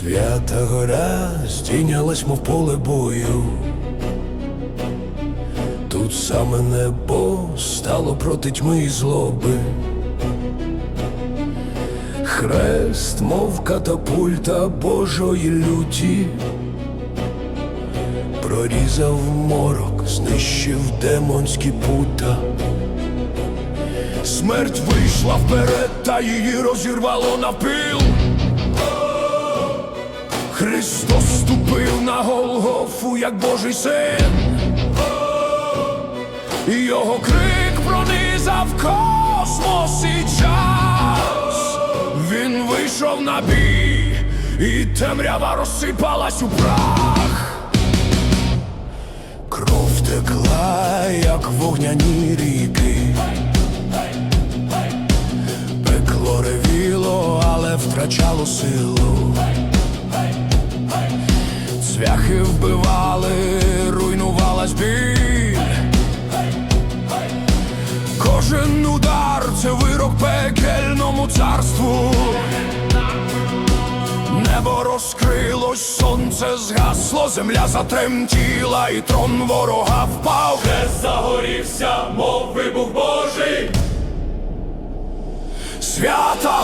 Свята гора здійнялась, мов поле бою. Тут саме небо стало проти тьми і злоби. Хрест, мов катапульта Божої люті, прорізав морок, знищив демонські пута. Смерть вийшла вперед, та її розірвало навпіл. Христос ступив на Голгофу, як Божий син. І Його крик пронизав космос і час. Він вийшов на бій, і темрява розсипалась у прах. Кров текла, як вогняні ріки. Пекло ревіло, але втрачало силу. Цвяхи вбивали, руйнувалась біль. Кожен удар це вирок пекельному царству. Небо розкрилось, сонце згасло, земля затремтіла, і трон ворога впав. Хрест загорівся, мов вибух Божий. Свята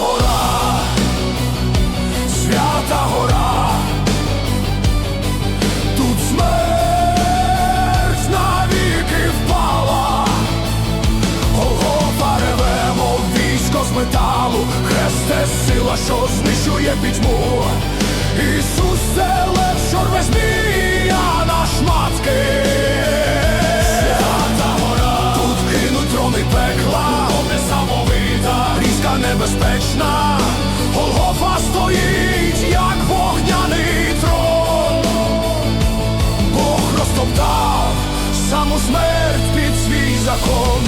закон.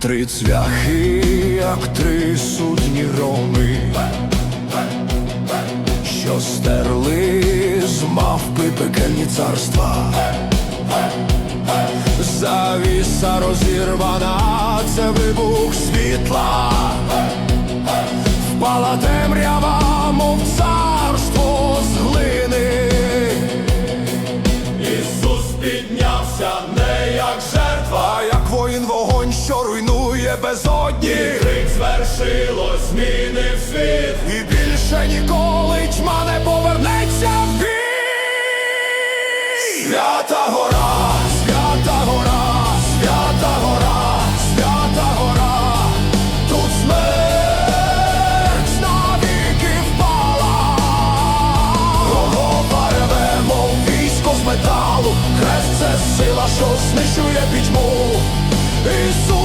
Три цвяхи, як три судні громи, що стерли з мавпи пекельні царства. Завіса розірвана, це вибух світла, впала темрява, безодні, крик звершилось, змінив світ. і більше ніколи тьма не повернеться в бій. Свята гора, свята гора, свята гора, свята гора, тут смерть навіки впала. Голова реве, мов військо з металу, хрест це сила, що знищує пітьму. Ісус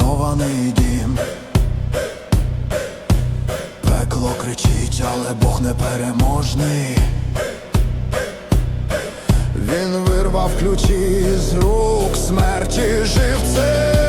зруйнований дім. Пекло кричить, але Бог непереможний. Він вирвав ключі з рук смерті живцем.